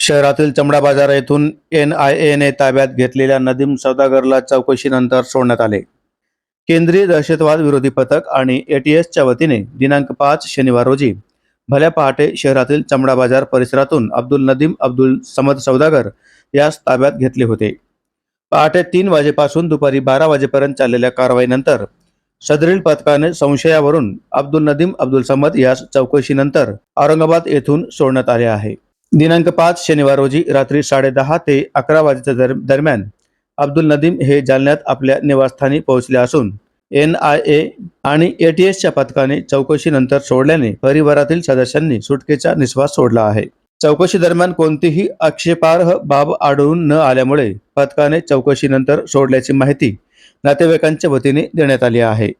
शहरातील चमडा बाजार येथून एन आय एने ताब्यात घेतलेल्या नदीम सौदागरला चौकशीनंतर सोडण्यात आले. केंद्रीय दहशतवाद विरोधी पथक आणि एटीएसच्या वतीने दिनांक पाच शनिवार रोजी भल्या पहाटे शहरातील चमडा बाजार परिसरातून अब्दुल नदीम अब्दुल समद सौदागर यास ताब्यात घेतले होते. पहाटे तीन वाजेपासून दुपारी बारा वाजेपर्यंत चाललेल्या कारवाईनंतर सदरील पथकाने संशयावरून अब्दुल नदीम अब्दुल समद यास चौकशीनंतर औरंगाबाद येथून सोडण्यात आले आहे. दिनांक पाच शनिवार रोजी रात्री साडेदहा ते अकरा वाजेच्या दर दरम्यान अब्दुल नदीम हे जालन्यात आपल्या निवासस्थानी पोहोचले असून एन आय ए आणि एटीएसच्या पथकाने चौकशीनंतर सोडल्याने परिवारातील सदस्यांनी सुटकेचा निश्वास सोडला आहे. चौकशी दरम्यान कोणतीही आक्षेपार्ह बाब आढळून न आल्यामुळे पथकाने चौकशीनंतर सोडल्याची माहिती नातेवाईकांच्या वतीने देण्यात आली आहे.